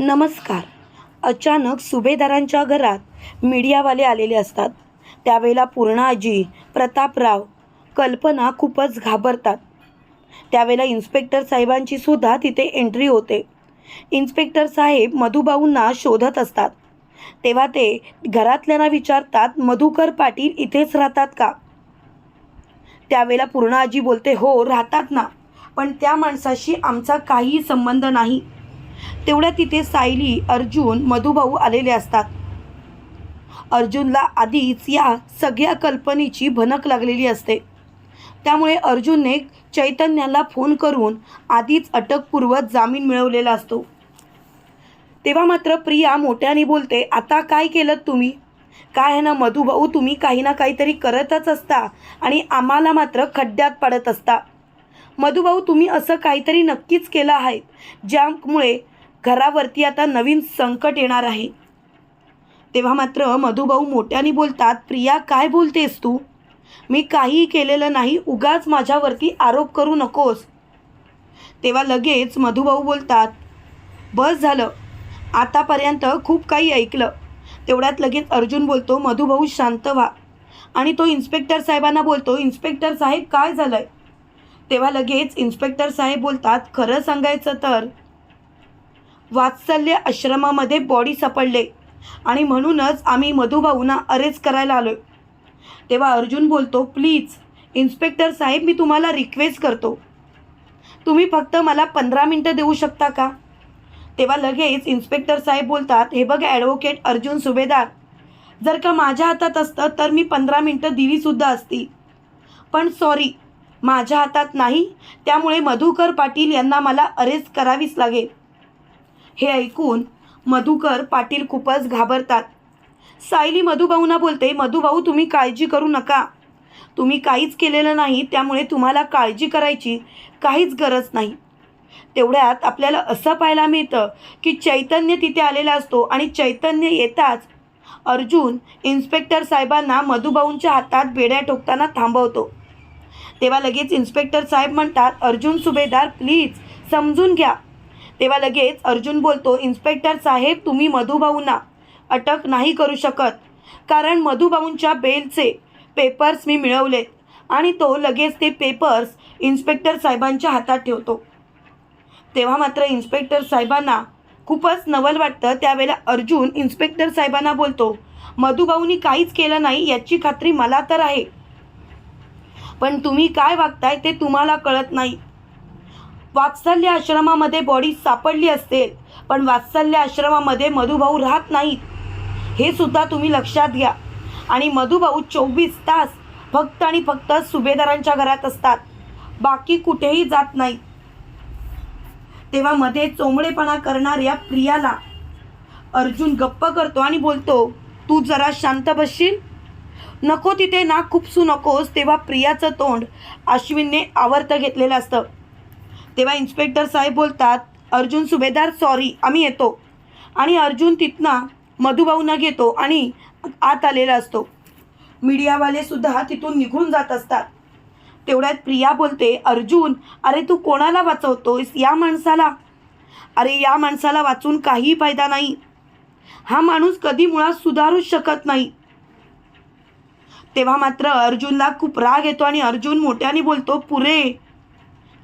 नमस्कार. अचानक सुभेदारांच्या घरात मीडियावाले आलेले असतात. त्यावेळेला पूर्णाजी प्रतापराव कल्पना खूपच घाबरतात. त्यावेळेला इन्स्पेक्टर साहेबांची सुद्धा तिथे एंट्री होते. इन्स्पेक्टर साहेब मधुभाऊंना शोधत असतात. तेव्हा ते घरातल्यांना विचारतात मधुकर पाटील इथेच राहतात का? त्यावेळेला पूर्ण आजी बोलते हो राहतात ना. पण त्या माणसाशी आमचा काही संबंध नाही. तेवढ्या तिथे सायली अर्जुन मधुभाऊ आलेले असतात. अर्जुनला आधीच या सगळ्या कल्पनेची भनक लागलेली असते. त्यामुळे अर्जुनने चैतन्याला फोन करून आधीच अटकपूर्व जामीन मिळवलेला असतो. तेव्हा मात्र प्रिया मोठ्याने बोलते आता काय केलं तुम्ही? काय आहे ना मधुभाऊ तुम्ही काही ना काहीतरी करतच असता आणि आम्हाला मात्र खड्ड्यात पडत असता. मधुभाऊ तुम्ही असं काहीतरी नक्कीच केलं आहे. ज्यामुळे घरावरती आता नवीन संकट येणार आहे. तेव्हा मात्र मधुभाऊ मोठ्याने बोलतात प्रिया काय बोलतेस तू? मी काहीही केलेलं नाही उगाच माझ्यावरती आरोप करू नकोस. तेव्हा लगेच मधुभाऊ बोलतात बस झालं. आतापर्यंत खूप काही ऐकलं. तेवढ्यात लगेच अर्जुन बोलतो मधुभाऊ शांत व्हा. आणि तो इन्स्पेक्टर साहेबांना बोलतो इन्स्पेक्टर साहेब काय झालं आहे तेव्हा लगेच इन्स्पेक्टर साहेब बोलतात खरं सांगायचं तर वात्सल्य आश्रमामध्ये बॉडी सापडले. आणि म्हणूनच आम्ही मधुभाऊंना अरेस्ट करायला आलो तेव्हा अर्जुन बोलतो प्लीज इन्स्पेक्टर साहेब मी तुम्हाला रिक्वेस्ट करतो. तुम्ही फक्त मला पंधरा मिनटं देऊ शकता का? तेव्हा लगेच इन्स्पेक्टर साहेब बोलतात हे बघ ॲडव्होकेट अर्जुन सुभेदार जर का माझ्या हातात असतं तर मी पंधरा मिनटं दिलीसुद्धा असती. पण सॉरी माझ्या हातात नाही त्यामुळे मधुकर पाटील यांना मला अरेस्ट करावीच लागेल. हे ऐकून मधुकर पाटील खूपच घाबरतात. सायली मधुभाऊंना बोलते मधुभाऊ तुम्ही काळजी करू नका. तुम्ही काहीच केलेलं नाही त्यामुळे तुम्हाला काळजी करायची काहीच गरज नाही. तेवढ्यात आपल्याला असं पाहायला मिळतं की चैतन्य तिथे आलेला असतो आणि चैतन्य येताच अर्जुन इन्स्पेक्टर साहेबांना मधुभाऊंच्या हातात बेड्या ठोकताना थांबवतो. तेव्हा लगेच इन्स्पेक्टर साहेब म्हणतात अर्जुन सुभेदार प्लीज समजून घ्या. तेव्हा लगेच अर्जुन बोलतो इन्स्पेक्टर साहेब तुम्ही मधुभाऊंना अटक नाही करू शकत. कारण मधुभाऊंच्या बेलचे पेपर्स मी मिळवलेत आणि तो लगेच ते पेपर्स इन्स्पेक्टर साहेबांच्या हातात ठेवतो. तेव्हा मात्र इन्स्पेक्टर साहेबांना खूपच नवल वाटतं. त्यावेळेला अर्जुन इन्स्पेक्टर साहेबांना बोलतो मधुभाऊनी काहीच केलं नाही याची खात्री मला तर आहे. पण तुम्ही काय वागताय ते तुम्हाला कळत नाही. वात्सल्य आश्रमामध्ये बॉडी सापडली असेल पण वात्सल्य आश्रमामध्ये मधुभाऊ राहत नाहीत. हे सुद्धा तुम्ही लक्षात घ्या. आणि मधुभाऊ चोवीस तास फक्त आणि फक्त सुभेदारांच्या घरात असतात. बाकी कुठेही जात नाहीत. तेव्हा मध्ये चोंबडेपणा करणाऱ्या प्रियाला अर्जुन गप्प करतो आणि बोलतो तू जरा शांत बसशील? नको तिथे ना खुपसू नकोस. तेव्हा प्रियाचं तोंड अश्विनने आवर्त घेतलेलं असतं. तेव्हा इन्स्पेक्टर साहेब बोलतात अर्जुन सुभेदार सॉरी आम्ही येतो. आणि अर्जुन तिथनं मधुभाऊंना घेतो आणि आत आलेला असतो. मीडियावाले सुद्धा तिथून निघून जात असतात. तेवढ्यात प्रिया बोलते अर्जुन अरे तू कोणाला वाचवतोयस? या माणसाला. अरे या माणसाला वाचून काही फायदा नाही. हा माणूस कधी मुळात सुधारूच शकत नाही. तेव्हा मात्र अर्जुनला खूप राग येतो आणि अर्जुन मोठ्याने बोलतो पुरे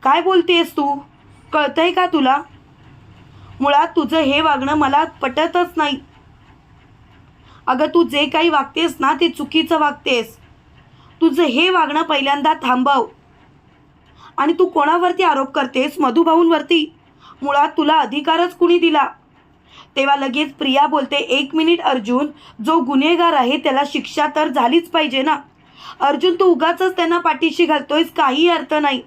काय बोलतेस तू? कळतंय का तुला? मुळात तुझं हे वागणं मला पटतच नाही. अगं तू जे काही वागतेस ना ते चुकीचं वागतेस. तुझं हे वागणं पहिल्यांदा थांबव. आणि तू कोणावरती आरोप करतेस? मधुभाऊंवरती. मुळात तुला अधिकारच कुणी दिला? तेव्हा लगेच प्रिया बोलते एक मिनिट अर्जुन. जो गुन्हेगार आहे त्याला शिक्षा तर झालीच पाहिजे ना? अर्जुन तू उगाचच त्यांना पाठीशी घालतोयस काही अर्थ नाही.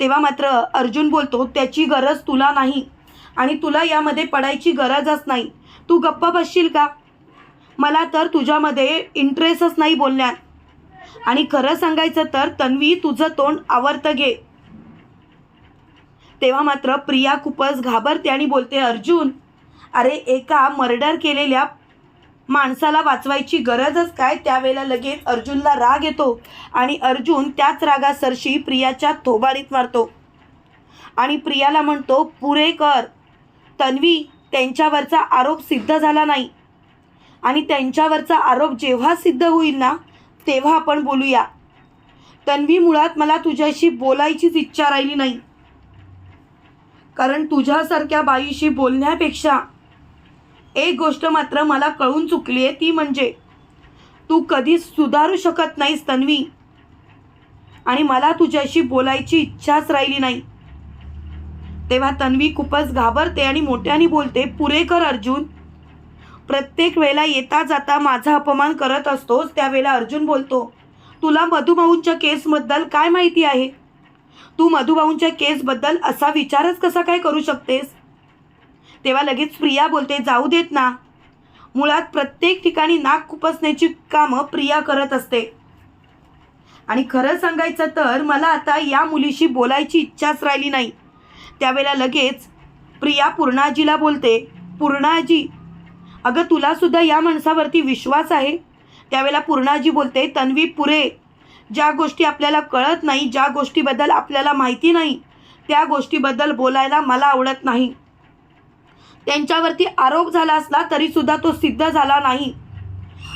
तेव्हा मात्र अर्जुन बोलतो त्याची गरज तुला नाही आणि तुला यामध्ये पडायची गरजच नाही. तू गप्प बसशील का? मला तर तुझ्यामध्ये इंटरेस्टच नाही बोलण्यात. आणि खरं सांगायचं तर तन्वी तुझं तोंड आवर्त घे. तेव्हा मात्र प्रिया खूपच घाबरते आणि बोलते अर्जुन अरे एका मर्डर केलेल्या माणसाला वाचवायची गरजच काय? त्यावेळेला लगेच अर्जुनला राग येतो आणि अर्जुन त्याच रागासरशी प्रियाच्या थोबाडीत मारतो. आणि प्रियाला म्हणतो पुरे कर. तन्वी त्यांच्यावरचा आरोप सिद्ध झाला नाही. आणि त्यांच्यावरचा आरोप जेव्हा सिद्ध होईल ना तेव्हा आपण बोलूया. तन्वी मुळात मला तुझ्याशी बोलायचीच इच्छा राहिली नाही. कारण तुझ्यासारख्या बाईशी बोलण्यापेक्षा एक गोष्ट मात्र मला कळून चुकली आहे ती म्हणजे तू कधीच सुधारू शकत नाहीस तन्वी. आणि मला तुझ्याशी बोलायची इच्छाच राहिली नाही. तेव्हा तन्वी खूपच घाबरते आणि मोठ्याने बोलते पुरे कर अर्जुन. प्रत्येक वेळेला येता जाता माझा अपमान करत असतोस त्यावेळेला अर्जुन बोलतो तुला मधुभाऊंच्या केसबद्दल काय माहिती आहे? तू मधुभाऊंच्या केसबद्दल असा विचारच कसा काय करू शकतेस? तेव्हा लगेच प्रिया बोलते जाऊ देत ना. मुळात प्रत्येक ठिकाणी नाक खुपसण्याची कामं प्रिया करत असते. आणि खरं सांगायचं तर मला आता या मुलीशी बोलायची इच्छाच राहिली नाही. त्यावेळेला लगेच प्रिया पूर्णाजीला बोलते पूर्णाजी अगं तुलासुद्धा या माणसावरती विश्वास आहे? त्यावेळेला पूर्णाजी बोलते तन्वी पुरे ज्या गोष्टी आपल्याला कळत नाही ज्या गोष्टीबद्दल आपल्याला माहिती नाही त्या गोष्टीबद्दल बोलायला मला आवडत नाही. त्यांच्यावरती आरोप झाला असला तरीसुद्धा तो सिद्ध झाला नाही.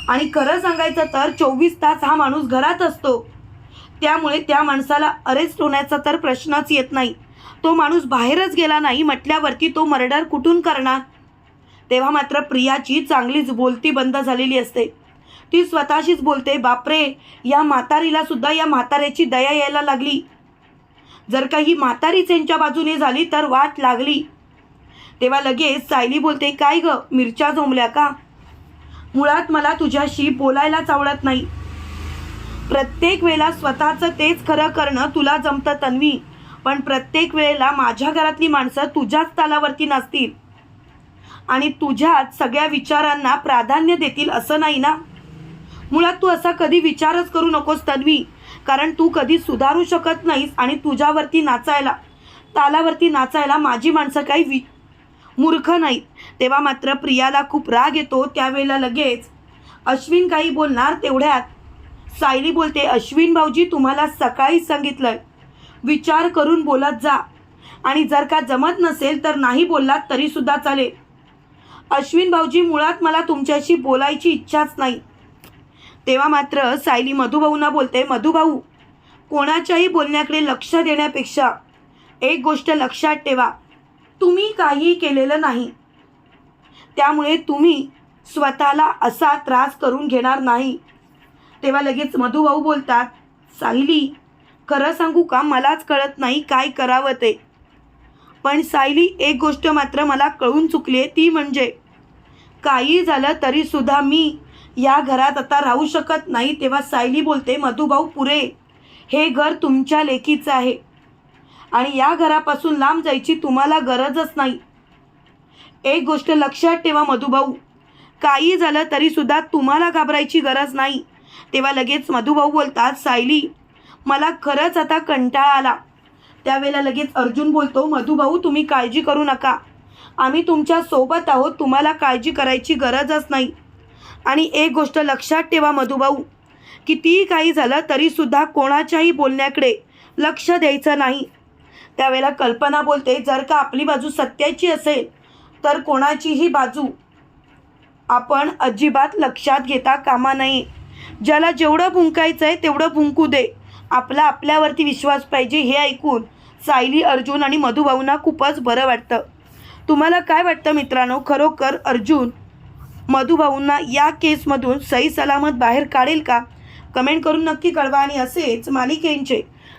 आणि खरं सांगायचं तर चोवीस तास हा माणूस घरात असतो. त्यामुळे त्या माणसाला अरेस्ट होण्याचा तर प्रश्नच येत नाही. तो माणूस बाहेरच गेला नाही म्हटल्यावरती तो मर्डर कुठून करणार? तेव्हा मात्र प्रियाची चांगलीच बोलती बंद झालेली असते. ती स्वतःशीच बोलते बापरे या म्हातारीला सुद्धा या म्हाताऱ्याची दया यायला लागली. जर का ही म्हातारीच यांच्या बाजूने झाली तर वाट लागली. तेव्हा लगेच सायली बोलते काय ग मिरच्या झोंबल्या का? मुळात मला तुझ्याशी बोलायलाच आवडत नाही. प्रत्येक वेळेला स्वतःचं तेच खरं करणं तुला जमतं तन्वी पण प्रत्येक वेळेला माझ्या घरातली माणसं तुझ्याच तालावरती नसतील. आणि तुझ्याच सगळ्या विचारांना प्राधान्य देतील असं नाही ना? मुळात तू असा कधी विचारच करू नकोस तन्वी कारण तू कधी सुधारू शकत नाहीस आणि तुझ्यावरती नाचायला तालावरती नाचायला माझी माणसं काही वि मूर्ख नाहीत. तेव्हा मात्र प्रियाला खूप राग येतो त्यावेळेला लगेच अश्विन काही बोलणार तेवढ्यात. सायली बोलते अश्विन भाऊजी तुम्हाला सकाळीच सांगितलंय. विचार करून बोलत जा. आणि जर का जमत नसेल तर नाही बोललात तरीसुद्धा चालेल. अश्विन भाऊजी मुळात मला तुमच्याशी बोलायची इच्छाच नाही. तेव्हा मात्र सायली मधुभाऊंना बोलते मधुभाऊ कोणाच्याही बोलण्याकडे लक्ष देण्यापेक्षा एक गोष्ट लक्षात ठेवा. तुम्ही काही केलेलं नाही. त्यामुळे तुम्ही स्वतःला असा त्रास करून घेणार नाही. तेव्हा लगेच मधुभाऊ बोलतात सायली खरं सांगू का? मलाच कळत नाही काय करावं ते. पण सायली एक गोष्ट मात्र मला कळून चुकली आहे ती म्हणजे काही झालं तरीसुद्धा मी या घरात आता राहू शकत नाही तेव्हा सायली बोलते मधुभाऊ पुरे हे घर तुमच्या लेखीचं आहे. आणि या घरापासून लांब जायची तुम्हाला गरजच नाही. एक गोष्ट लक्षात ठेवा मधुभाऊ. काही झालं तरीसुद्धा तुम्हाला घाबरायची गरज नाही. तेव्हा लगेच मधुभाऊ बोलतात सायली मला खरंच आता कंटाळा आला. त्यावेळेला लगेच अर्जुन बोलतो मधुभाऊ तुम्ही काळजी करू नका. आम्ही तुमच्यासोबत आहोत तुम्हाला काळजी करायची गरजच नाही. आणि एक गोष्ट लक्षात ठेवा मधुभाऊ. कितीही काही झालं तरीसुद्धा कोणाच्याही बोलण्याकडे लक्ष द्यायचं नाही. त्यावेळेला कल्पना बोलते जर का आपली बाजू सत्याची असेल तर कोणाचीही बाजू आपण अजिबात लक्षात घेता कामा नये. ज्याला जेवढं भुंकायचं आहे तेवढं भुंकू दे. आपला आपल्यावरती विश्वास पाहिजे हे ऐकून सायली अर्जुन आणि मधुभाऊंना खूपच बरं वाटतं. तुम्हाला काय वाटतं मित्रांनो? खरोखर अर्जुन मधुभाऊंना या केसमधून सही सलामत बाहेर काढेल का? कमेंट करून नक्की कळवा आणि असेच मालिकेंचे